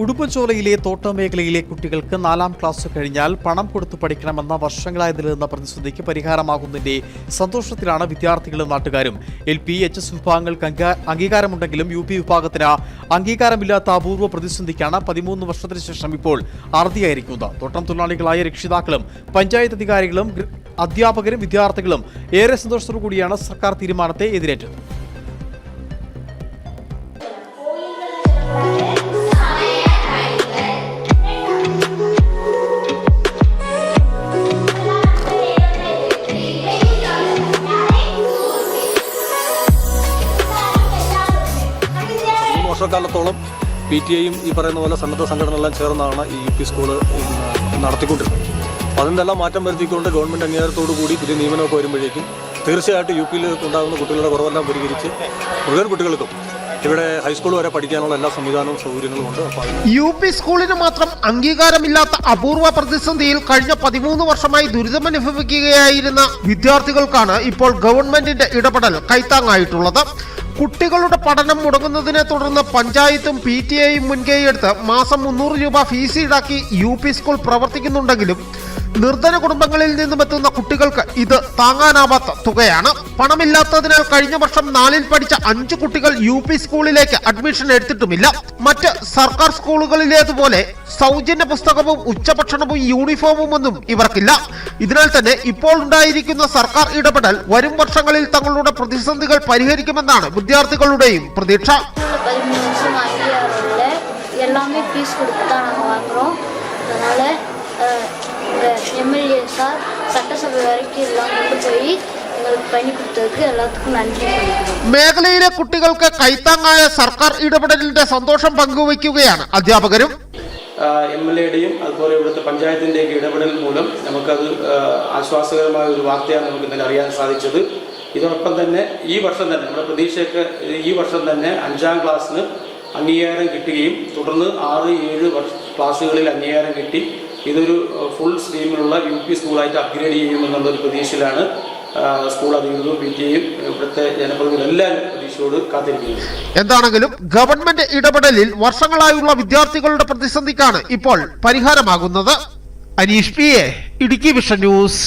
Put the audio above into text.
ഉടുമ്പൻചോലയിലെ തോട്ടം മേഖലയിലെ കുട്ടികൾക്ക് നാലാം ക്ലാസ് കഴിഞ്ഞാൽ പണം കൊടുത്തു പഠിക്കണമെന്ന വർഷങ്ങളായി നിലനിന്ന പ്രതിസന്ധിക്ക് പരിഹാരമാകുന്നതിന്റെ സന്തോഷത്തിലാണ് വിദ്യാർത്ഥികളും നാട്ടുകാരും. എൽ പി എച്ച് എസ് വിഭാഗങ്ങൾക്ക് അംഗീകാരമുണ്ടെങ്കിലും യു പി വിഭാഗത്തിന് അംഗീകാരമില്ലാത്ത അപൂർവ പ്രതിസന്ധിക്കാണ് പതിമൂന്ന് വർഷത്തിന് ശേഷം ഇപ്പോൾ അറുതിയായിരിക്കുന്നത് തോട്ടം തൊഴിലാളികളായ രക്ഷിതാക്കളും പഞ്ചായത്ത് അധികാരികളും അധ്യാപകരും വിദ്യാർത്ഥികളും ഏറെ സന്തോഷത്തോടു കൂടിയാണ് സർക്കാർ തീരുമാനത്തെ എതിരേറ്റത്. വർഷക്കാലത്തോളം പി ടി ഐയും ഈ പറയുന്ന പോലെ സന്നദ്ധ സംഘടനകളെല്ലാം ചേർന്നാണ് ഈ യു പി സ്കൂൾ നടത്തിക്കൊണ്ടിരുന്നത്. അപ്പോൾ അതിന്റെല്ലാം മാറ്റം വരുത്തിക്കൊണ്ട് ഗവൺമെന്റ് അംഗീകാരത്തോടു കൂടി പുതിയ നിയമനമൊക്കെ വരുമ്പോഴേക്കും തീർച്ചയായിട്ടും യു പിയിൽ ഉണ്ടാകുന്ന കുട്ടികളുടെ കുറവെല്ലാം പരിഹരിച്ച് മുഴുവൻ കുട്ടികൾക്കും ഇവിടെ ഹൈസ്കൂൾ വരെ പഠിക്കാനുള്ള എല്ലാ സംവിധാനവും സൗകര്യങ്ങളും ഉണ്ട്. യു പി സ്കൂളിന് മാത്രം അംഗീകാരമില്ലാത്ത അപൂർവ പ്രതിസന്ധിയിൽ കഴിഞ്ഞ പതിമൂന്ന് വർഷമായി ദുരിതമനുഭവിക്കുകയായിരുന്ന വിദ്യാർത്ഥികൾക്കാണ് ഇപ്പോൾ ഗവൺമെന്റിന്റെ ഇടപെടൽ കൈത്താങ്ങായിട്ടുള്ളത്. കുട്ടികളുടെ പഠനം മുടങ്ങുന്നതിനെ തുടർന്ന് പഞ്ചായത്തും പി ടി എയും മുൻകൈയെടുത്ത് മാസം മുന്നൂറ് രൂപ ഫീസ് ഈടാക്കി യു പി സ്കൂൾ പ്രവർത്തിക്കുന്നുണ്ടെങ്കിലും നിർധന കുടുംബങ്ങളിൽ നിന്നും എത്തുന്ന കുട്ടികൾക്ക് ഇത് താങ്ങാനാവാത്ത തുകയാണ് പണമില്ലാത്തതിനാൽ കഴിഞ്ഞ വർഷം നാലിൽ പഠിച്ച അഞ്ചു കുട്ടികൾ യു പി സ്കൂളിലേക്ക് അഡ്മിഷൻ എടുത്തിട്ടുമില്ല മറ്റ് സർക്കാർ സ്കൂളുകളിലേതുപോലെ സൗജന്യ പുസ്തകവും ഉച്ചഭക്ഷണവും യൂണിഫോമും ഒന്നും ഇവർക്കില്ല ഇതിനാൽ തന്നെ ഇപ്പോൾ ഉണ്ടായിരിക്കുന്ന സർക്കാർ ഇടപെടൽ വരും വർഷങ്ങളിൽ തങ്ങളുടെ പ്രതിസന്ധികൾ പരിഹരിക്കുമെന്നാണ് வித்தியார்த்திகளுடையும் பிரதீட்சா ஸ்கூலில் பதிமூணு வருஷம் அங்கீகாரம் எல்லாமே ஃபீஸ் கொடுத்து தான் நாங்கள் வாங்குகிறோம் அதனால் இந்த எம்எல்ஏ சார் சட்டசபை வரைக்கும் எல்லாம் கொண்டு போய் எங்களுக்கு பண்ணி கொடுத்ததுக்கு எல்லாத்துக்கும் நன்றி பண்ணிக்கிறோம் മേഖലയിലെ കുട്ടികൾക്ക് കൈത്താങ്ങായ സർക്കാർ ഇടപെടലിന്റെ സന്തോഷം പങ്കുവയ്ക്കുകയാണ് അധ്യാപകരും എം എൽ എയുടെയും അതുപോലെ ഇവിടുത്തെ പഞ്ചായത്തിൻ്റെയൊക്കെ ഇടപെടൽ മൂലം നമുക്കത് ആ, ആശ്വാസകരമായ ഒരു വാർത്തയാണ് നമുക്ക് ഇന്നലെ അറിയാൻ സാധിച്ചത് ഇതോടൊപ്പം തന്നെ ഈ വർഷം തന്നെ നമ്മുടെ പ്രതീക്ഷയൊക്കെ ഈ വർഷം തന്നെ അഞ്ചാം ക്ലാസ്സിന് അംഗീകാരം കിട്ടുകയും തുടർന്ന് ആറ് ഏഴ് വർഷ ക്ലാസ്സുകളിൽ അംഗീകാരം കിട്ടി ഇതൊരു ഫുൾ സ്ട്രീമിലുള്ള യു പി സ്കൂളായിട്ട് അപ്ഗ്രേഡ് ചെയ്യുമെന്നുള്ളൊരു പ്രതീക്ഷയിലാണ് സ്കൂൾ അധികൃതരും പി ടി എയും ഇവിടുത്തെ ജനപ്രതിനിധികളും പ്രതീക്ഷയോട് കാത്തിരിക്കുന്നത്. എന്താണെങ്കിലും ഗവൺമെന്റ് ഇടപെടലിൽ വർഷങ്ങളായുള്ള വിദ്യാർത്ഥികളുടെ പ്രതിസന്ധിക്കാണ് ഇപ്പോൾ പരിഹാരമാകുന്നത്. Aneesh P A Idukki vision news.